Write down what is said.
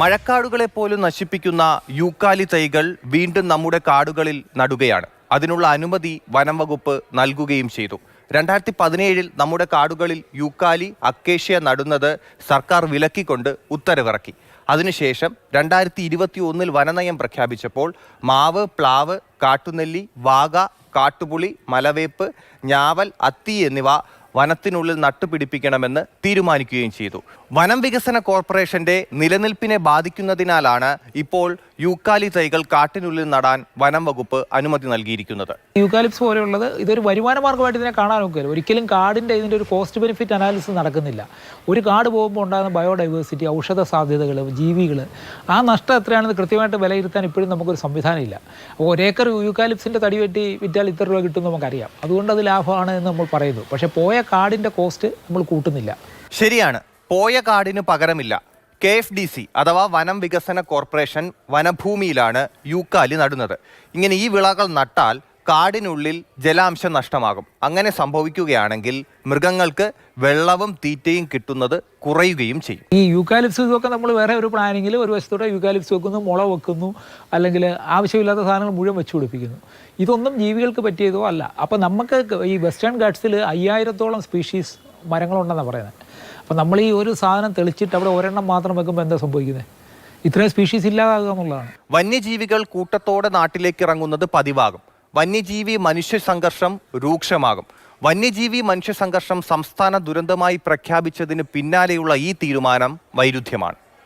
മഴക്കാടുകളെ പോലും നശിപ്പിക്കുന്ന യൂക്കാലി തൈകൾ വീണ്ടും നമ്മുടെ കാടുകളിൽ നടുകയാണ്. അതിനുള്ള അനുമതി വനം വകുപ്പ് നൽകുകയും ചെയ്തു. രണ്ടായിരത്തി പതിനേഴിൽ നമ്മുടെ കാടുകളിൽ യൂക്കാലി അക്കേഷ്യ നടുന്നത് സർക്കാർ വിലക്കിക്കൊണ്ട് ഉത്തരവിറക്കി. അതിനുശേഷം രണ്ടായിരത്തി ഇരുപത്തി ഒന്നിൽ വനനയം പ്രഖ്യാപിച്ചപ്പോൾ മാവ് പ്ലാവ് കാട്ടുനെല്ലി വാഗ കാട്ടുപുളി മലവേപ്പ് ഞാവൽ അത്തി എന്നിവ വനത്തിനുള്ളിൽ നട്ടുപിടിപ്പിക്കണമെന്ന് തീരുമാനിക്കുകയും ചെയ്തു. വനം വികസന കോർപ്പറേഷന്റെ നിലനിൽപ്പിനെ ബാധിക്കുന്നതിനാലാണ് ഇപ്പോൾ യൂക്കാലി തൈകൾ കാട്ടിനുള്ളിൽ നടാൻ വനം വകുപ്പ് അനുമതി നൽകിയിരിക്കുന്നത്. യൂക്കാലിപ്സ് പോലെയുള്ളത് ഇതൊരു വരുമാന മാർഗമായിട്ട് ഇതിനെ കാണാൻ നോക്കില്ല ഒരിക്കലും കാടിന്റെ ഇതിന്റെ ഒരു കോസ്റ്റ് ബെനിഫിറ്റ് അനാലിസിസ് നടക്കുന്നില്ല. ഒരു കാട് പോകുമ്പോൾ ഉണ്ടാകുന്ന ബയോഡൈവേഴ്സിറ്റി ഔഷധ സാധ്യതകൾ ജീവികൾ ആ നഷ്ടം എത്രയാണെന്ന് കൃത്യമായിട്ട് വിലയിരുത്താൻ ഇപ്പോഴും നമുക്കൊരു സംവിധാനമില്ല. അപ്പോൾ ഒരേക്കർ യൂക്കാലിപ്സിന്റെ തടി വെട്ടി വിറ്റാൽ ഇത്ര രൂപ കിട്ടും നമുക്കറിയാം. അതുകൊണ്ട് അത് ലാഭമാണ് എന്ന് നമ്മൾ പറയുന്നു. പക്ഷേ പോയ കാടിന്റെ കോസ്റ്റ് നമ്മൾ കൂട്ടുന്നില്ല. ശരിയാണ്. പോയ കാർഡിന് പകരമില്ല. കെ എഫ് ഡി സി അഥവാ വനം വികസന കോർപ്പറേഷൻ വനഭൂമിയിലാണ് യൂക്കാലി നടുന്നത്. ഇങ്ങനെ ഈ വിളകൾ നട്ടാൽ കാടിനുള്ളിൽ ജലാംശം നഷ്ടമാകും. അങ്ങനെ സംഭവിക്കുകയാണെങ്കിൽ മൃഗങ്ങൾക്ക് വെള്ളവും തീറ്റയും കിട്ടുന്നത് കുറയുകയും ചെയ്യും. ഈ യൂക്കാലിപ്സ് ഒക്കെ നമ്മൾ വേറെ ഒരു പ്ലാനിങ്ങിൽ ഒരു വശത്തോടെ യൂക്കാലിപ്സ് വെക്കുന്നു മുള വെക്കുന്നു അല്ലെങ്കിൽ ആവശ്യമില്ലാത്ത സാധനങ്ങൾ മുഴുവൻ വെച്ചു പിടിപ്പിക്കുന്നു. ഇതൊന്നും ജീവികൾക്ക് പറ്റിയതോ അല്ല. അപ്പോൾ നമുക്ക് ഈ വെസ്റ്റേൺ ഗാഡ്സിൽ അയ്യായിരത്തോളം സ്പീഷീസ് മരങ്ങളുണ്ടെന്നാണ് പറയുന്നത്. അപ്പോൾ നമ്മൾ ഈ ഒരു സാധനം തെളിച്ചിട്ട് അവിടെ ഒരെണ്ണം മാത്രം വെക്കുമ്പോൾ എന്താ സംഭവിക്കുന്നത് ഇത്രയും സ്പീഷീസ് ഇല്ലാതാകുക എന്നുള്ളതാണ്. വന്യജീവികൾ കൂട്ടത്തോടെ നാട്ടിലേക്ക് ഇറങ്ങുന്നത് പതിവാകും. വന്യജീവി മനുഷ്യ സംഘർഷം രൂക്ഷമാകും. വന്യജീവി മനുഷ്യ സംഘർഷം സംസ്ഥാന ദുരന്തമായി പ്രഖ്യാപിച്ചതിന് പിന്നാലെയുള്ള ഈ തീരുമാനം വൈരുദ്ധ്യമാണ്.